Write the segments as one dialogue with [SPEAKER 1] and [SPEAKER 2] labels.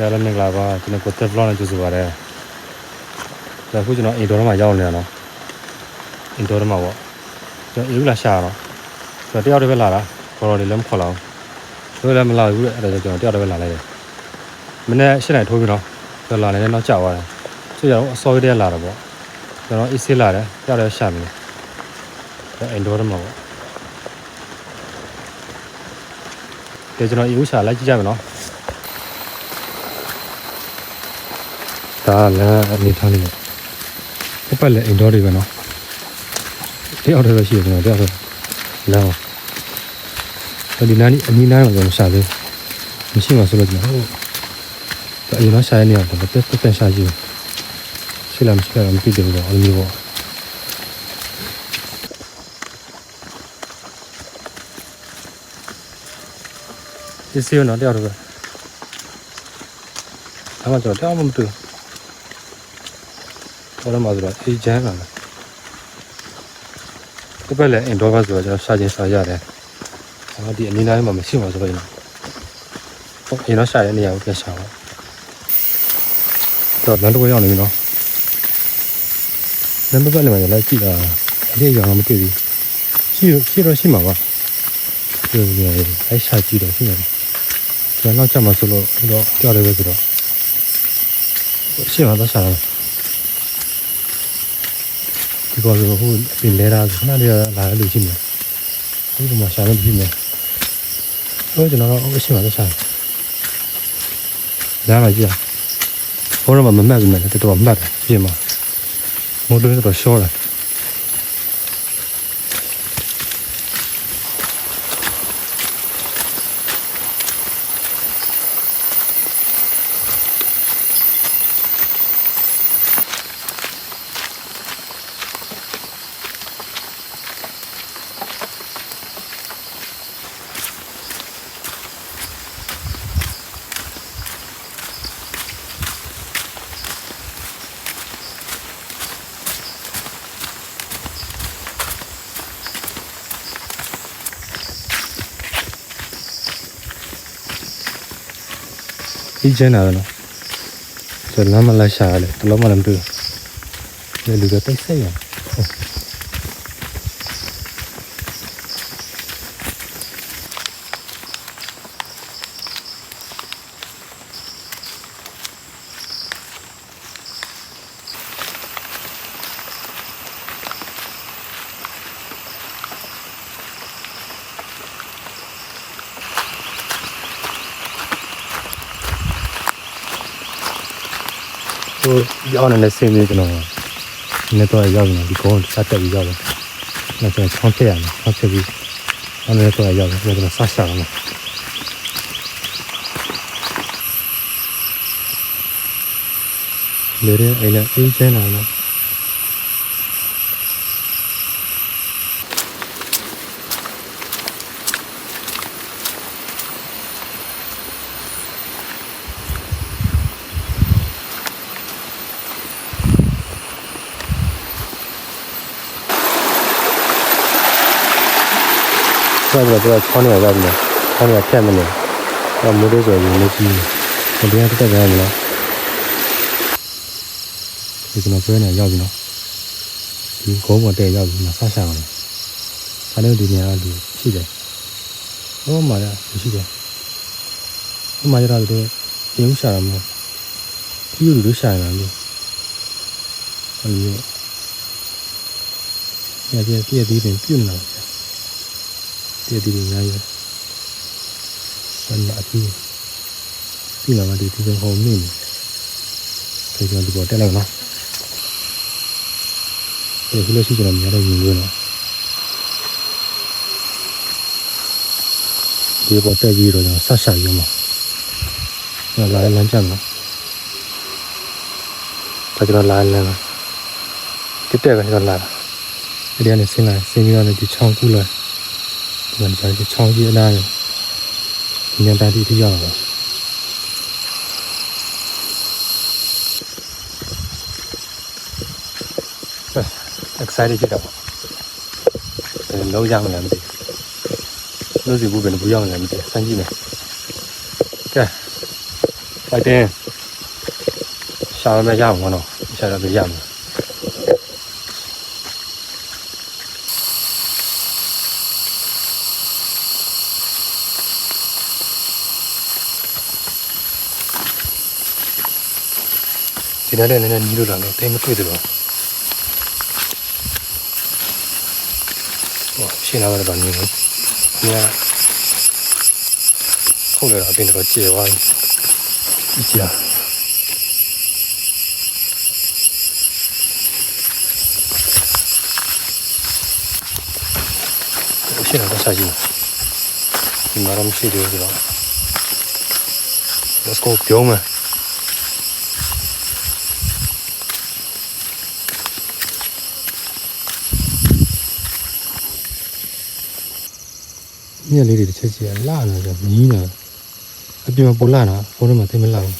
[SPEAKER 1] ရလည်းမင်္ဂလာပါကျွန်တော်ကိုတက်ဗလော့နဲ့ကြိုဆိုပါရစေဒါခုကျွန်တော်အိမ်တော်ထဲမှာရောက်နေရတော့အိမ်တော်ထဲမှာပေါ့ကျွန်တော်အေးဘူးလာရှာတော့ကျွန်တော်တယောက်တည်းပဲလာတာခေါ်တော်လေးလည်းမခေါ်လာဘူးတို့လည်းမလာဘူးတဲ့အဲ့ဒါကြောင့်ကျွန်တော်တယောက်တည်းပဲလာလိုက်တယ်မနေ့၈နိုင်ထိုးပြီးတော့ကျွန်တော်လာနေတယ်နောက်ကျသွားတယ်ဆိုရတော့အစောကြီးတည်းလာတော့ပေါ့ကျွန်တော်အေးဆေးလာတယ်တယောက်တည်းရှာနေတယ်အိမ်တော်ထဲမှာပေါ့ကဲကျွန်တော်အေးဘူးရှာလိုက်ကြည့်ကြမယ်နော် ဒါလည်းအနေထားလေးပဲပတ်လည်းအိမ်တော်တွေပဲနော်တယောက်တည်းပဲရှိတယ်ကျွန်တော်တယောက်တည်းလမ်းအောင်ဒီနားนี่အနီးနားမှာကျွန်တော်ရှာသေးမရှိမှဆိုလို့ကျွန်တော်ဟုတ်အရင်တော့ရှာရနေရတယ်တက်တက်တက်ရှာကြည့်ရှိလားမရှိလားမသိသေးဘူးတော့အလိုမျိုးပေါ့ဒီစီရောတော့တယောက်တည်းပဲဒါမှကျွန်တော်တယောက်မှမတွေ့ဘူး ဘောရမှာဆိုတော့အေဂျန်ကလည်းဒီဘက်လည်းအင်ဒေါဘတ်ဆိုတော့ကျွန်တော်ရှာချင်းရှာရတယ်။ဟောဒီအနီးနားမှာမရှိမှာဆိုတော့ကျွန်တော်ဟုတ်ရင်တော့ရှာတဲ့နေရာကိုပြန်ရှာပါတော့လမ်းတစ်ဝက်ရောက်နေပြီနော်လမ်းတစ်ဝက်လည်းမလိုက်ကြည့်တာအရေးရောမတွေ့ဘူးရှိတော့ရှိတော့ရှိမှာပါဒီလိုမျိုးအဲ့ရှာကြည့်တော့ရှိမှာကျွန်တော်နောက်ကျမှဆိုလို့တော့ကြောက်တယ်ပဲဆိုတော့ရှိမှာတော့ရှာတယ် ဒီကောဆိုဟိုပြင်လဲတာခဏလေးလာရလို့ရှိနေဒီကမှာရှာလို့ဖြစ်နေဟိုကျွန်တော်တော့အရှိမှသက်ဆိုင်လာလာကြည့်ဘောရမမမှတ်ဘူးနဲ့တော်တော်မှတ်တယ်ပြင်မှာမိုးလို့တော့ရှော့တယ် ဒီကျန်းလာတယ်နော်ဆိုလမ်းမလိုက်ရှာရတယ်တလုံးမလည်းမတွေ့ဘူးဒီလူကတိတ်ဆိတ်ရ ဟိုရောက်နေတဲ့ဆင်းလေးကျွန်တော်နေတော့ရောက်နေဒီကုန်းစတက်ပြီးရောက်တယ်။နောက်ကျချောင်းထည့်ရမယ်။ချောင်းထည့်ပြီးအဲ့ဒါတော့ရောက်တယ်။ကျွန်တော်ဆက်ရှာရမယ်။လေရဲအဲ့လည်းအင်းချမ်းလာနော် ဆိုတော့ကျွန်တော်ချောင်းနေရောက်ပြီ။ချောင်းနေဖြတ်မနေ။တော့မိုးလေးဆိုရင်လည်းကြီး။ဒီကတက်တယ်နော်။ဒီကျွန်တော်ပြောနေရောက်ပြီနော်။ဒီကုန်းပေါ်တက်ရောက်ပြီနော်ဆက်ရှာအောင်။အဲ့လိုဒီနေရာကလူရှိတယ်။ဟောမှာလားရှိတယ်။ဟိုမှာကျတော့ဒီရုံးရှာတာမဟုတ်။ဒီလူတို့ရှာနေတာလို့။အဲ့လိုညပြည့်ပြည့်သေးတယ်ပြုတ်လာတယ် တည်တည်ညာရဆန္ဒအပြီးပြီးလာမှဒီဒီကောင်ဟောင်းနေတယ်ကျွန်တော်ဒီပေါ်တက်လိုက်နော်ဒီလိုရှိကျွန်တော်များတော့မြင်လို့နော်ဒီပေါ်တက်ပြီးတော့ကျွန်တော်ဆက်ဆက်ရုံမှာကျွန်တော်လာလမ်းကြမ်းနော်ဒါကျွန်တော်လာလမ်းလားတက်တက်ပဲကျွန်တော်လာဒီကနေဆင်းလာဆင်းပြီးတော့ဒီချောင်းကူးလာ ဒီမှာဒီချောင်းကြီးအလားညံတန်တီထိရောက်လာတယ် excited ဖြစ်တော့အဲလုံးရမလားမသိလို့စီဘူးဘယ်လိုဘူးရမလဲမသိစမ်းကြည့်မယ်ကဲဖိုက်တင်ရှာရမယ်ရမှာနော်ရှာရမယ်ရမှာ ဒီနေ့လည်းနည်းနည်းနီးလို့လာတော့တိတ်မတွေ့တယ်တော့ဟောရှင်းလာတယ်ဗာနေလို့ညဟုတ်တယ်အပြင်တော့ကျေသွားပြီကြာရှင်းတော့ဆက်ကြည့်ဒီမှာတော့မရှိသေးဘူးဆိုတော့ let's go ပြုံးမယ် မြက်လေးတွေတစ်ချက်စီကလာနေကြမီးနေအပြင်မှာပိုလာတာဘုန်းထဲမှာသိမလာဘူး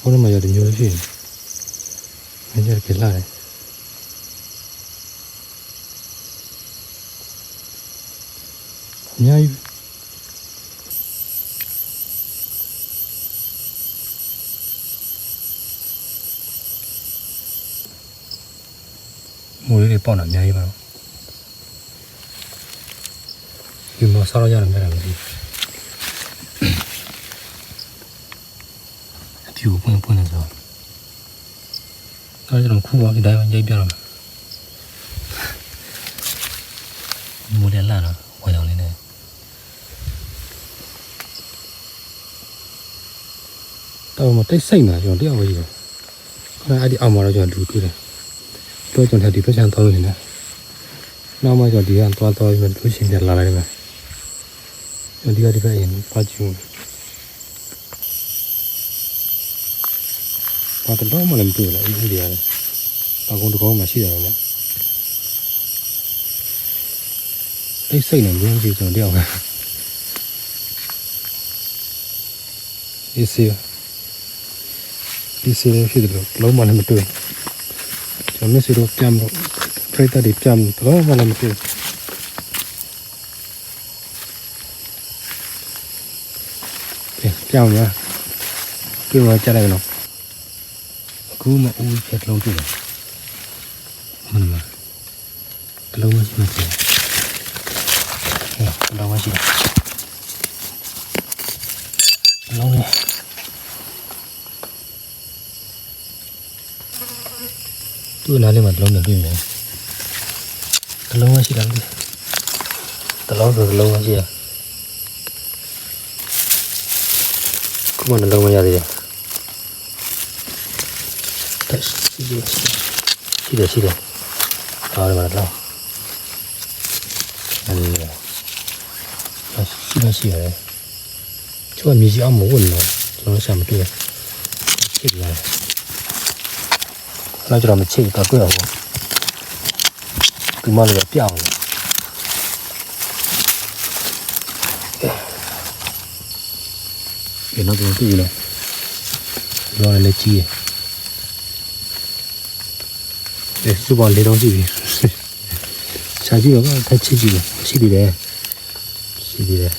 [SPEAKER 1] ဘုန်းထဲမှာရတဲ့မျိုးရှိနေငါကြက်ကြလာတယ်အများကြီးမိုးလေးတွေပေါက်တာအများကြီးပါတော့ ဒီမှာဆောက်ရရတယ်များတယ်မသိအဖြူပွင့်ပွင့်နေဆိုတော့ကျွန်တော်ခုပါဒီတိုင်းရိုက်ပြတော့မိုးလေးလာတော့ဝေရောင်လေးနဲ့တော့မတိတ်စိတ်မှာကျွန်တော်တယောက်ပဲရှိတယ်ခဏအဲ့ဒီအောက်မှာတော့ကျွန်တော်လူတွေ့တယ်တော့ကျွန်တော်ဒီဘက်ချမ်းသွားနေတယ်နောက်မှကျွန်တော်ဒီကသွားသွားပြီးမှလူရှင်ပြလာလိုက်တယ် ကျွန်တော်ဒီကဒီဘက်ရင်ပါကျူဘာတော့မှလည်းမတွေ့လားအဲ့ဒီရတယ်အကုန်တကောင်းမှရှိတယ်တော့မတိတ်စိတ်နဲ့မြင်းကြီးကျွန်တော်တယောက်ပဲအေးစီဒီစီလေးဖြစ်တယ်လို့လုံးဝလည်းမတွေ့ကျွန်တော်မျက်စိတော့ပြမ်းလို့ဖိတ်တဲ့ပြမ်းတော့ဘာလည်းမတွေ့ ပြန်ပြောင်းရတွေ့မှကြားလိုက်တော့အခုမှဦးဖြစ်လုံးတွေ့တယ်မနမကလုံးမရှိမှသိဟဲ့ကလုံးမရှိလုံးလေးသူ့နားလေးမှာတစ်လုံးနဲ့တွေ့မယ်တစ်လုံးမရှိလားမသိတစ်လုံးဆိုတစ်လုံးမရှိရခု မှတစ်လုံးမရသေးတယ်တက်ရှိတယ်ရှိတယ်ရှိတယ်ဟောဒီမှာတစ်လုံးအဲဒီရှိတယ်ရှိတယ်ကျွန်တော်မြေကြီးအောင်မဝင်တော့ကျွန်တော်ရှာမတွေ့ဖြစ်လာတယ်နောက်ကျတော့မချိတ်တော့တွေ့အောင်ပေါ့ဒီမလေးပြောင်းတယ် ဒီနောက်တော့တွေ့ရလားလောလည်းကြီးရယ်စူပါလေးတော့ကြည့်ပြီချာကြည့်တော့ကချစ်ကြည့်တယ်ရှိသေးတယ်ရှိသေးတယ်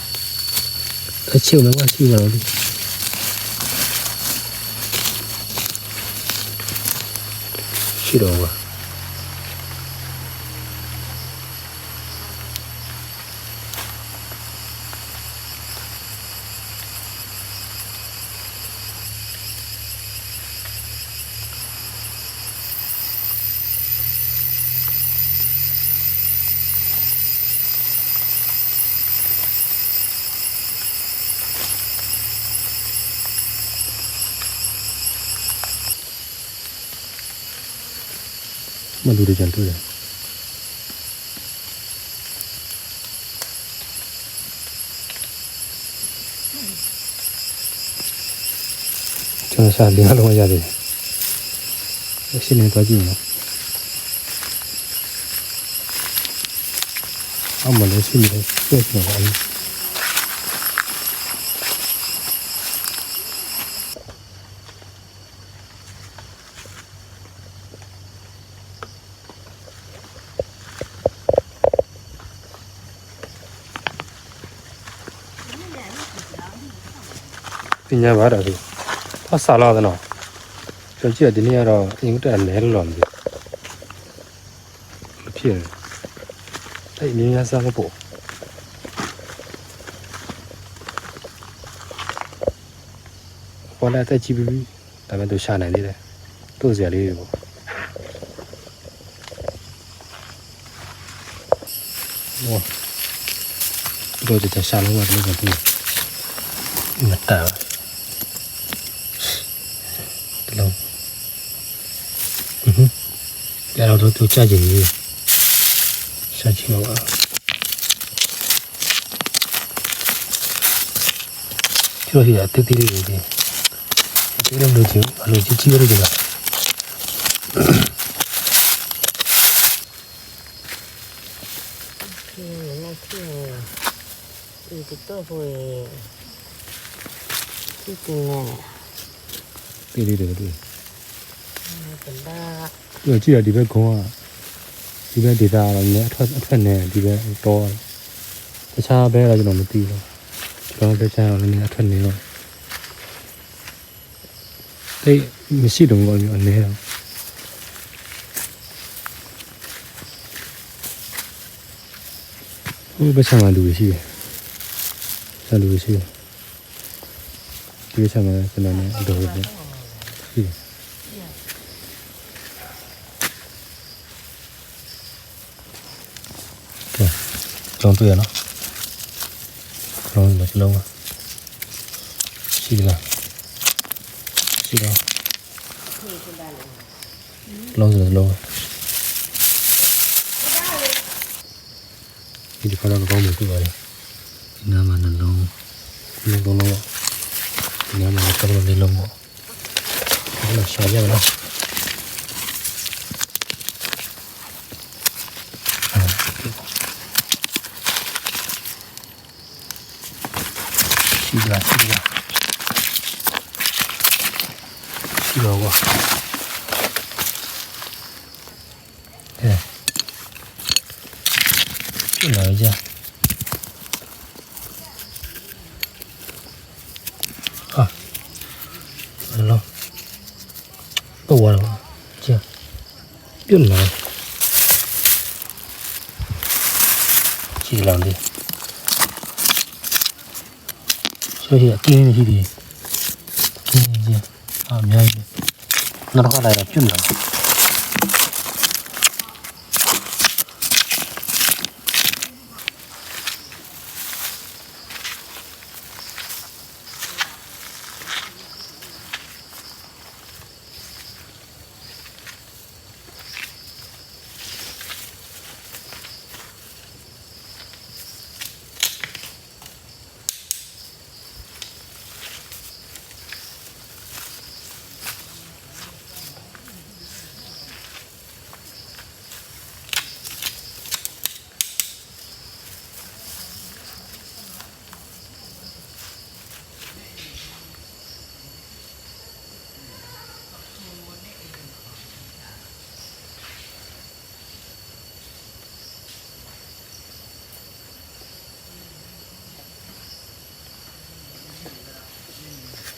[SPEAKER 1] အချစ်လည်းမရှိတော့ဘူးရှိတော့ပါမလူတွေကြံတွေ့တ ma lu de jan tu de chen sa li lo ya de xin ne da ji ma a ma le xin de xie xie ပါဘူးပညာပါတာဆိုဖဆာလာတယ်နော်ကျွန်တော်ကြည့်ရဒီနေ့ကတော့အင်္ဂတက်နဲလို့တော့မသိဘူးဖြစ်နေအဲ့မြင်းရစားမပေါ့ပေါ်လာတက်ကြည့်ပြီးဒါပေမဲ့သူရှာနိုင်သေးတယ်သူ့စရာလေးတွေပေါ့ဟောတော့ဒီတရှာလို့ရတယ်လို့ပြောမတားတလုံးဟွန်း ကြတော့တို့သူချကြည့်နေချကြည့်တော့ပါကျော်ရတဲ့တိတိလေးတွေဒီလိုလိုချင်အလိုချင်ကြီးရကြတာ
[SPEAKER 2] ဒီတော့ဘယ်ဒီကနေ့ပြည်
[SPEAKER 1] တယ်တ
[SPEAKER 2] ယ်
[SPEAKER 1] လားကြည့်ရဒီဘက်ကုန်းကဒီဘက်ဒေတာကတော့လည်းအထက်အထက်နဲ့ဒီဘက်တော့တခြားဘဲတော့ကျွန်တော်မသိဘူးကျွန်တော်တခြားတော့လည်းအထက်နေတော့တိတ်မရှိတော့ဘူးအနည်းတော့ဟိုဘက်ဆံမှာလူတွေရှိတယ်ဆံလူတွေရှိတယ်ဒီဘက်ဆံမှာကျွန်တော်လည်းအတော်ပဲ ကျွန်တော်တွေ့ရနော်လုံးမစလုံးပါရှိသလားရှိတော့လုံးစလုံးဒီကတော့ကောင်းမှတွေ့ပါလေဒီနားမှာနှလုံးနှလုံးလုံးတော့ဒီနားမှာကတော့လေးလုံးပေါ့ဒါရှာရမလား ရှိသလားရှိသလားရှိတော့ကွာအဲရှိလာကြဟာဘယ်လိုတော့ဝါတော့ကြပြတ်လာရှိလာတယ် ဆွဲရကင်းနေရှိသေးတယ်။ကင်းကြီးအများကြီး။နောက်တစ်ခါလိုက်တော့ကျွတ်လာတယ်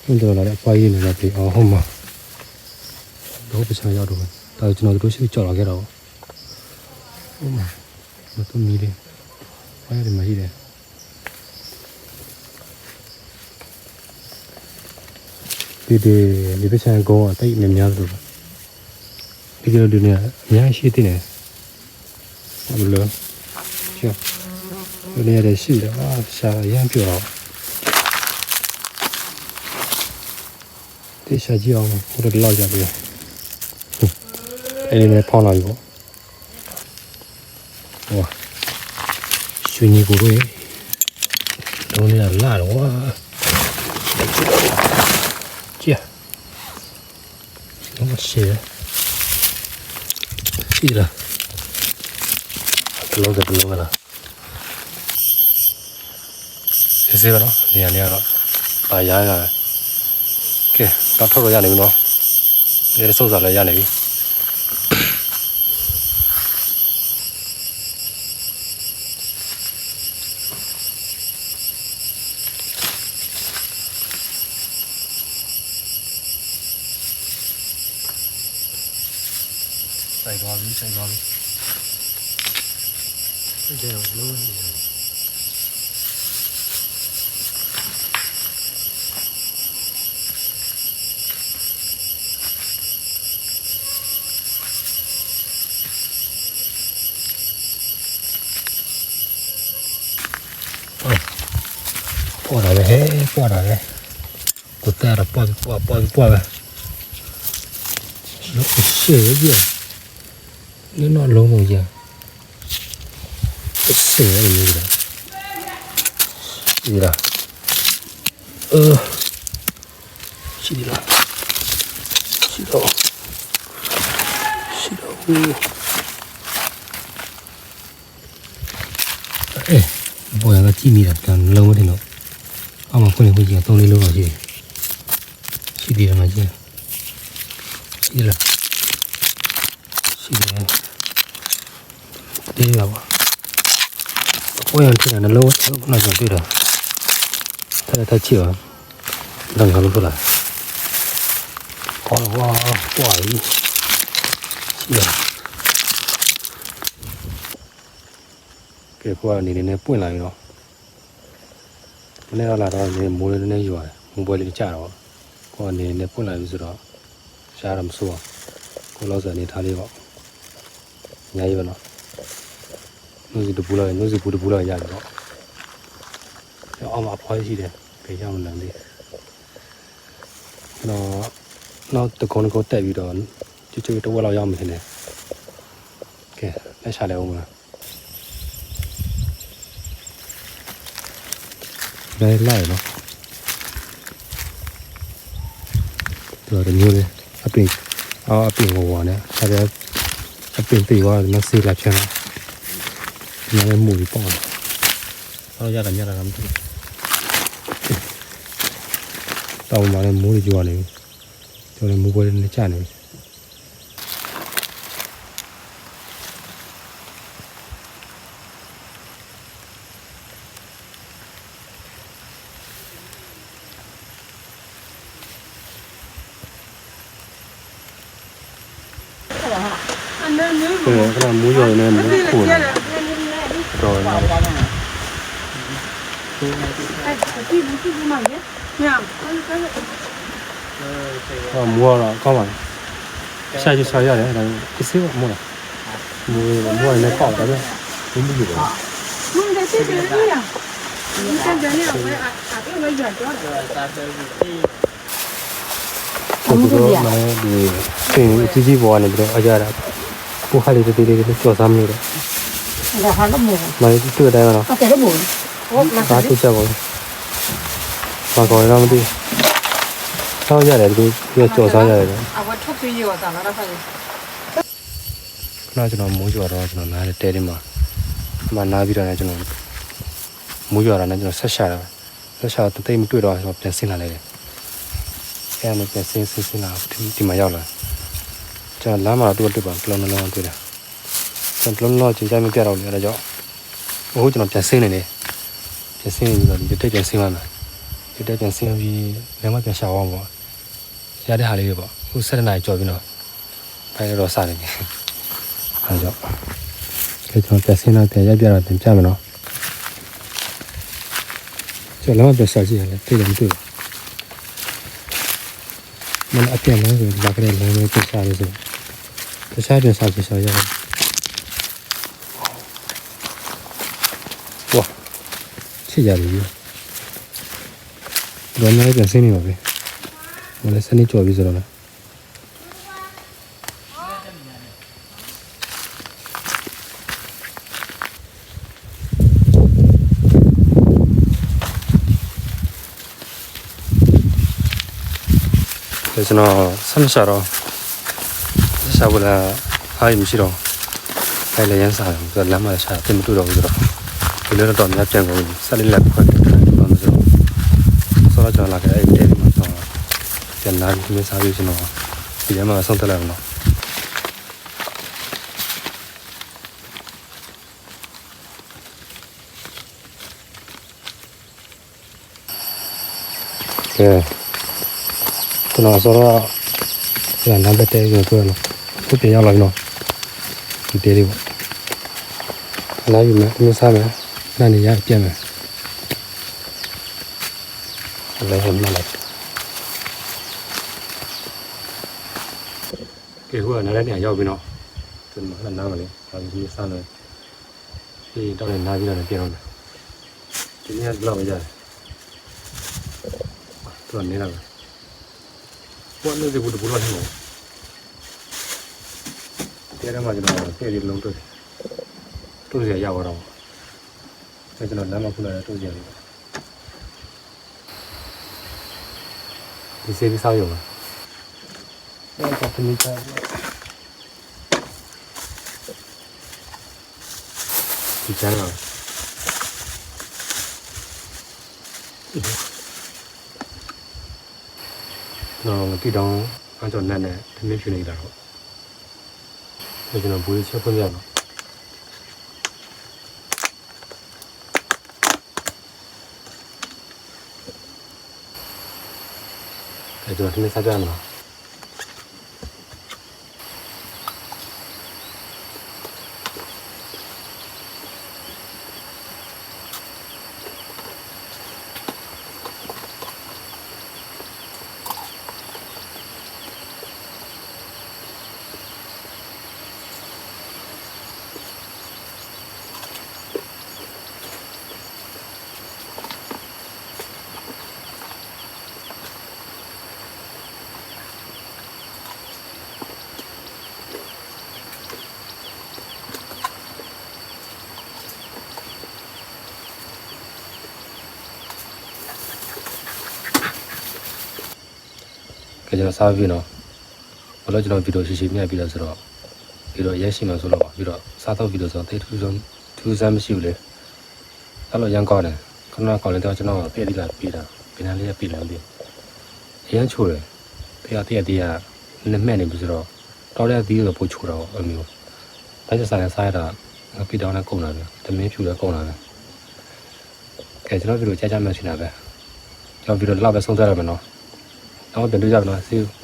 [SPEAKER 1] လားအပွားကြီးနေလာပြီအော်ဟုတ်မှာတော့ပချာရောက်တော့ဒါကျွန်တော်တို့ရှိကြော်လာခဲ့တော့ဟုတ်မှာမတူမီလေးဘာရမကြီးတယ်ဒီဒီဒီပချာကောအတိတ်များများလို့ဒီကလေးတွေအများရှိသေးတယ်ဟုတ်လို့ကျော်ဒီနေရာရှိတယ်အာရှာရမ်းပြောတော့ တေချာကြည့်အောင်ဟိုတော့လောက်ကြပြီအဲ့ဒီနဲ့ဖောင်းလာပြီပေါ့ဟောရွှေညီကိုတွေလုံးနေလာတော့ဝါကြည့်တော့ရှေ့ရှိလားဘလောကဘလောကလားစေးပါတော့နေရာလေးကတော့ပါရားရတ ဒါထုတ်လို့ရနေပြီနော်ဒီစုပ်စာလည်းရနေပြီဆိုင်သွားပြီဆိုင်သွားပြီဒီတော့လုံးနေတယ် လာပဲဟဲ့ပေါ်လာပဲကိုတာရပေါ်ပေါ်ပေါ်ပေါ်ပဲ nó có sửa gì nó nó lâu rồi giờ cái sửa là gì đó gì đó ơ chỉ đi là chỉ đâu chỉ đâu ê bồi cái chi mi là càng lâu thế nó ông mà không được cái gì tông đi lâu rồi gì chỉ đi là mà gì chỉ là chỉ là đi vào ôi anh thấy là nó lâu nó chẳng biết được thế là thấy chịu đằng sau lúc lại còn qua quả đi chỉ là cái qua này này bún lại rồi này là đó này mua lên này rồi mua bơi lên chả rồi qua này này bún lại rồi đó ရှားရမစိုးအောင်ကိုလောက်စနေထားလေးပေါ့အများကြီးပဲနော်နှုတ်စီတပူလောက်နှုတ်စီပူတပူလောက်ရတယ်ပေါ့အောက်မှာအဖွားရှိတယ်ဖေးရမလန်လေးနော်နောက်တကုန်းတကုန်းတက်ပြီးတော့ချွတ်ချွတ်တဝက်လောက်ရောက်မှထင်တယ်ကဲလက်ရှာလဲအောင်မလား လဲလိုက်နော်တော်တယ်မျိုးလေးအပင်အော်အပင်ဟိုပါနဲ့ဒါပြအပင်ပြေသွားတယ်မဆေးလာချင်တော့ညနေမူပြီးပေါ့အော်ရတာညတာကမသိဘူးတောင်းမှလည်းမိုးကြီးကြွားနေပြီကျွန်တော်လည်းမူပွဲနဲ့ကြာနေပြီခဏ မူးရော်နေမူးခိုးနေတော့နေအော်မူးရောကောင်းပါလားရှာကြရှာရတယ်ဒါကစီးမလားမူးမူးရနေပေါ့တယ်ဘယ်မူးကြီးလဲကိုတို့မဒီစင်ကြီးကြီးပေါ်ကနေပြီးတော့အကြတာ ပူခါလေးတေးလေးလေးကြော်စားမျိုးတော့
[SPEAKER 2] ဒါဟာတော့မို့
[SPEAKER 1] မလေးတွေ့တယ်ကတော့
[SPEAKER 2] အဲ့ဒါမို့ဟုတ်လား
[SPEAKER 1] ဘာတိချက်ပေါ်ဘာကောရမသိဆောက်ရတယ်ဒီပြကြော်စားရတယ်ခ
[SPEAKER 2] အဝတ်ထုတ်ပြီးရောတာလားတော့ဆိုင်
[SPEAKER 1] ဏကျွန်တော်မိုးကြွတော့ကျွန်တော်နားရဲတဲတယ်မှာမနားပြီးတော့လည်းကျွန်တော်မိုးကြွတာနဲ့ကျွန်တော်ဆက်ရှာတာဆက်ရှာတိတ်မတွေ့တော့ကျွန်တော်ပြန်ဆင်းလာလိုက်တယ်အဲနဲ့ပြန်ဆင်းဆင်းဆင်းလာဒီမှာရောက်လာ ကျွန်တော်လမ်းမှာတော့တွေ့ပါကလုံးလုံးတွေ့တာကျွန်တော်လုံးလုံးချိန်ကြမပြတော့လေအဲဒါကြောင့်အခုကျွန်တော်ပြန်ဆင်းနေတယ်ပြန်ဆင်းပြီးတော့ဒီတက်ပြန်ဆင်းလာမယ်ဒီတက်ပြန်ဆင်းပြီးလမ်းမပြန်ရှာအောင်ပေါ့ရတဲ့ဟာလေးတွေပေါ့အခု7နာရီကြော်ပြီးတော့ဖိုင်တော့စနေပြီအဲဒါကြောင့်ကဲကျွန်တော်ပြန်ဆင်းတော့ပြန်ရပြတော့ပြန်ပြမယ်နော်ကျွန်တော်လမ်းမပြန်ရှာကြည့်ရတယ်တိတ်တယ်မတွေ့ဘူး မနအပြန်လမ်းဆိုလာကြတဲ့လမ်းလေးပြန်ရှာလို့ဆိုတခြားပြန်ရှာပြန်ရှာရတယ်ချစ်ကြပြီ။ဘာမှလည်းပြန်ဆင်းနေပါပဲ။မလည်းစနေကြော်ပြီဆိုတော့လေ။ ကျွန်တော်ဆမ်းရှာတော့ရှာဖို့လားအားရမရှိတော့အဲလည်းရမ်းစားတယ်ဆိုတော့လမ်းမှာရှာတင်မတွေ့တော့ဘူးဆိုတော့ဒီလိုတော့ညပြန်ကုန်ဆက်လေးလက်ခွက်တယ်ဘာလို့ဆိုဆိုတော့ကျွန်တော်လာခဲ့အဲ့ဒီတဲမှာတော့ပြန်လာပြီးမစားပြီးကျွန်တော်ဒီထဲမှာဆုံးတက်လိုက်အောင်နော်ကဲ ကျွန်တော်ဆိုတော့ပြန်လာတဲ့တဲကိုတွေ့လို့ခုပြန်ရောက်လာပြီနော်ဒီတဲလေးပေါ့ခလာယူမယ်သမင်းစားမယ်နားနေရပြတ်မယ်လည်းဟိုမှာလိုက်ကဲဟိုကနားလည်းနေရောက်ပြီနော်ဒီမှာလည်းနားမလေးဟာဒီစားလို့ဒီတော့လည်းနားပြီးတော့လည်းပြန်တော့မယ်ဒီနေ့ကဘယ်လောက်ပဲရတယ်တော့နေလာ ပဲဘာလို့ဒီဘူဘူလာဟင်းလဲတဲရမှာကျွန်တော်ဖဲရီလုံးတွေ့တွေ့ရရပါတော့အဲကျွန်တော်လမ်းမှာခုလာတွေ့ရတယ်ဒီစေးပြီးစားရုံလားအဲ့ဒါတမီးစားဒီချမ်းလားတော့ဒီတော့အကြော င်းနဲ့နဲ့တမင်းဖြူနေတာတော့ဒါကျွန်တော်ဘူးချက်ဖွင့်ရအောင်အဲကျွန်တော်တမင်းစားကြရမလား ကဲကျွန်တော်စားပြီးတော့ဘာလို့ကျွန်တော်ဗီဒီယိုရှိရှိမြတ်ပြီးတော့ဆိုတော့ပြီးတော့ရက်ရှိမှဆိုတော့ပြီးတော့စားတော့ဗီဒီယိုဆိုတော့တိတ်ထူးဆုံးထူးဆန်းမရှိဘူးလေအဲ့လိုရန်ကောင်းတယ်ခဏကောင်းတယ်တော့ကျွန်တော်ပြည့်တိလာပြီးတာပြန်လာလေးပြည်လာပြီးအရန်ချိုးတယ်တရားတရားတရားနမဲ့နေပြီဆိုတော့တော်တဲ့သီးဆိုပို့ချိုးတော့အမျိုးတိုင်းစားရင်စားရတာပြီးတော့လည်းကုန်လာတယ်တမင်းဖြူလည်းကုန်လာတယ်ကဲကျွန်တော်ဗီဒီယိုကြားကြမှရှိတာပဲကျွန်တော်ဗီဒီယိုလောက်ပဲဆုံးသွားရမယ်နော် နောက်ပြန်တွေ့ကြပါနော် see you